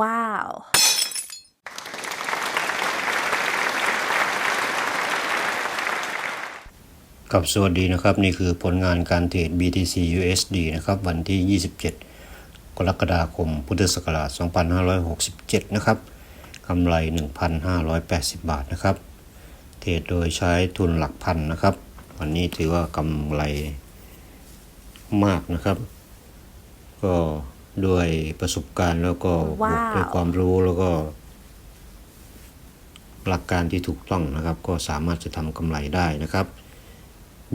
Wow. กับสวัสดีนะครับ นี่คือผลงานการเทรด BTC USD นะครับ วันที่ 27 กรกฎาคม พุทธศักราช 2567 นะครับกำไร 1,580 บาทนะครับ เทรดโดยใช้ทุนหลักพันนะครับ วันนี้ถือว่ากำไรมากนะครับ ก็ ด้วยประสบการณ์แล้วก็บวกด้วยความรู้แล้วก็ หลักการที่ถูกต้องนะครับ ก็สามารถจะทำกำไรได้นะครับ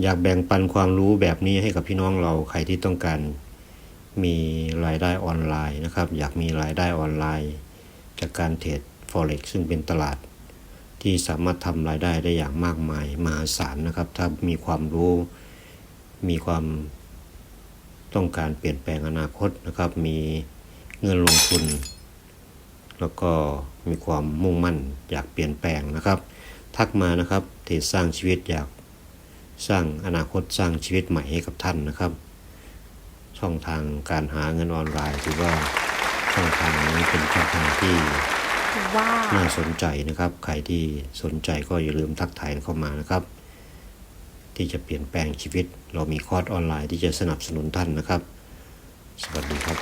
อยากแบ่งปันความรู้แบบนี้ให้กับพี่น้องเราใครที่ต้องการมีรายได้ออนไลน์นะครับ อยากมีรายได้ออนไลน์ จากการเทรด forex ซึ่งเป็นตลาด ที่สามารถทำรายได้ได้อย่างมากมายมหาศาลนะครับ ถ้ามีความรู้ มีความ ต้องการเปลี่ยนแปลงอนาคตนะครับ มีเงินลงทุน แล้วก็มีความมุ่งมั่นอยากเปลี่ยนแปลงนะครับ ทักมานะครับเทรดสร้างชีวิตอยากสร้างอนาคตสร้างชีวิตใหม่ให้กับท่านนะครับ ช่องทางการหาเงินออนไลน์ถือว่าช่องทางนี้เป็นช่องทางที่ Wow. น่าสนใจนะครับ ใครที่สนใจก็อย่าลืมทักทายเข้ามานะครับ ที่จะเปลี่ยนแปลงชีวิต เรามีคอร์สออนไลน์ที่จะสนับสนุนท่านนะครับ สวัสดีครับ